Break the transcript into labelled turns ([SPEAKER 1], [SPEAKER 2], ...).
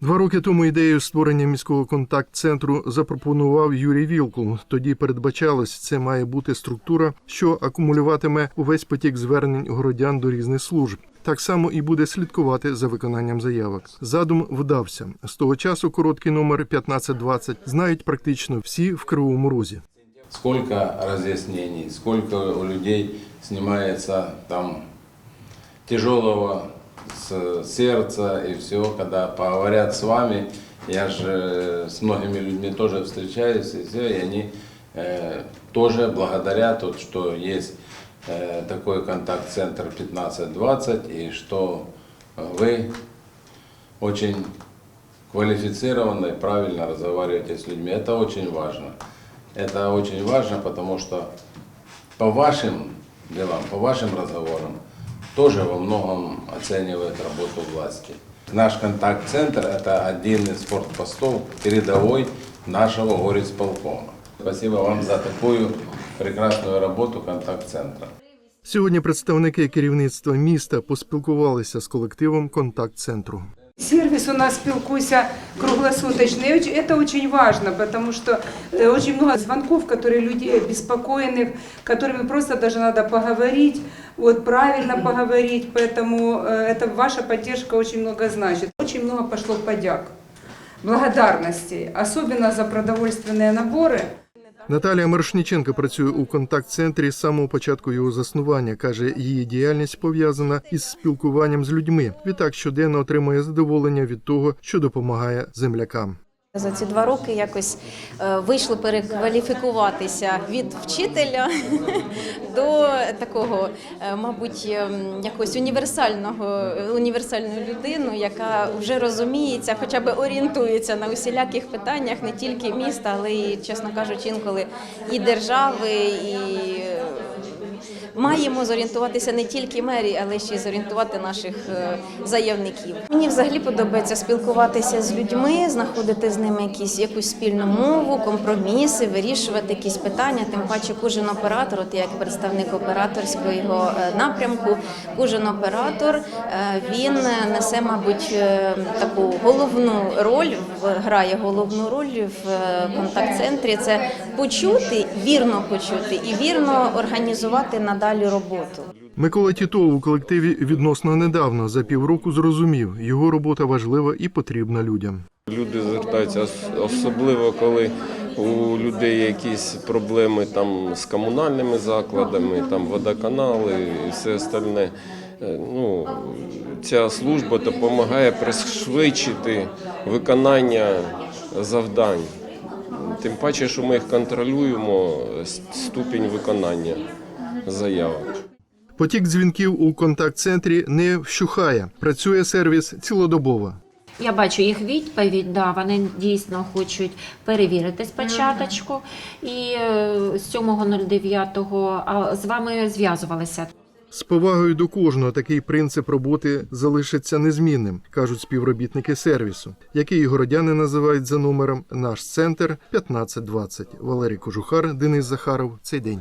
[SPEAKER 1] Два роки тому ідею створення міського контакт-центру запропонував Юрій Вілкул. Тоді передбачалось, це має бути структура, що акумулюватиме увесь потік звернень городян до різних служб. Так само і буде слідкувати за виконанням заявок. Задум вдався. З того часу короткий номер 1520 знають практично всі в Кривому Розі.
[SPEAKER 2] сколько разъяснений, сколько у людей снимается там тяжелого с сердца и все, когда поговорят с вами. Я же с многими людьми тоже встречаюсь, и все, и они э, тоже благодаря тут, что есть э, такой контакт-центр 1520, и что э, вы очень квалифицированно и правильно разговариваете с людьми. Это очень важно. Это очень важно, потому что по вашим делам, по вашим разговорам тоже во многом оценивает работу власти. Наш контакт-центр – это один из фортпостов передовой нашего горисполкома. Спасибо вам за такую прекрасную работу контакт-центра.
[SPEAKER 1] Сьогодні представники керівництва міста поспілкувалися з колективом контакт-центру.
[SPEAKER 3] Сервис у нас спілкуйся круглосуточный. И оч- Это очень важно, потому что э, очень много звонков, которые люди обеспокоенных, которыми просто даже надо поговорить, вот правильно поговорить. Поэтому э, это ваша поддержка очень много значит. Очень много пошло подяк, благодарностей, особенно за продовольственные наборы.
[SPEAKER 1] Наталія Мирошниченко працює у контакт-центрі з самого початку його заснування. каже, її діяльність пов'язана із спілкуванням з людьми. Відтак щоденно отримує задоволення від того, що допомагає землякам.
[SPEAKER 4] За ці два роки якось е, вийшло перекваліфікуватися від вчителя до такого, е, мабуть, ем, якогось універсального універсальної людини, яка вже розуміється, хоча б орієнтується на усіляких питаннях не тільки міста, але й, чесно кажучи, інколи і держави, і е, маємо зорієнтуватися не тільки мері, але ще й зорієнтувати наших е, заявників. Мені взагалі подобається спілкуватися з людьми, знаходити з ними якісь якусь спільну мову, компроміси, вирішувати якісь питання. Тим паче, кожен оператор, от як представник операторського е, напрямку, кожен оператор е, він несе, мабуть, таку головну роль, в- грає головну роль в контакт-центрі. Це почути, вірно почути і вірно організувати надалі роботу.
[SPEAKER 1] Микола Тітов у колективі відносно недавно за півроку зрозумів, його робота важлива і потрібна людям.
[SPEAKER 5] Люди звертаються особливо, коли у людей якісь проблеми там з комунальними закладами, там водоканали і все остальне. Е, Ну, ця служба допомагає пришвидшити виконання завдань. Тим паче, що ми їх контролюємо, ступінь виконання заявок.
[SPEAKER 1] Потік дзвінків у контакт-центрі не вщухає. Працює сервіс цілодобово.
[SPEAKER 6] Я бачу їх відповідь, да, вони дійсно хочуть перевірити спочатку. І е, з 7.09 а з вами зв'язувалися.
[SPEAKER 1] З повагою до кожного такий принцип роботи залишиться незмінним, кажуть співробітники сервісу, який городяни називають за номером наш центр 1520. Валерій Кожухар, Денис Захаров. Цей день.